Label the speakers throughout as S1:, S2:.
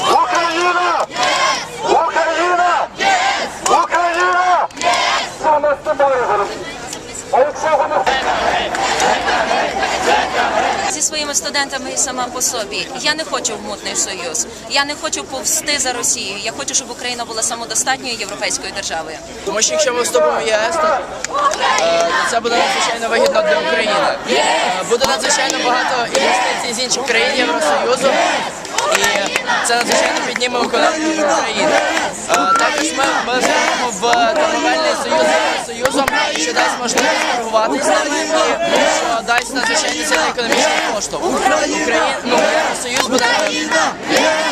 S1: Україна! Україна! Україна! Саме з тобою Зі своїми студентами і сама по собі я не хочу в мутний союз. Я не хочу повсти за Росію. Я хочу, щоб Україна була самодостатньою європейською державою.
S2: Тому що якщо ми вступимо в ЄС, то е, це буде надзвичайно вигідно для України. Буде надзвичайно багато інвестицій з інших країн Євросоюзу, і це надзвичайно підніме економіку України. Е, Також ми, ми в торговельний союз з Євросоюзом, що дасть можливість торгувати з нами і що дасть надзвичайно сильний економічний поштовх. Україна, ну, Євросоюз буде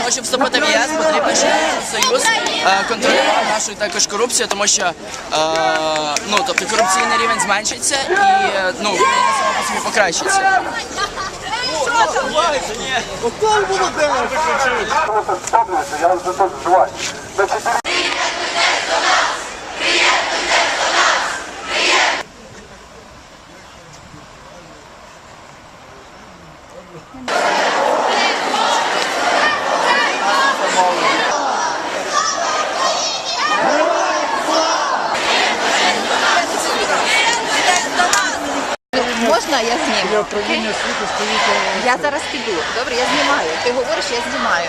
S2: Може вступити в ЄС, потрібно, щоб Союз е, контролював нашу також корупцію, тому що е, ну, тобто, корупційний рівень зменшиться і ну, Україна собі покращиться.
S3: Я вже тут звать. Значить,
S4: Можна я зніму? Я зараз піду. Добре, я знімаю. Ти говориш, я знімаю.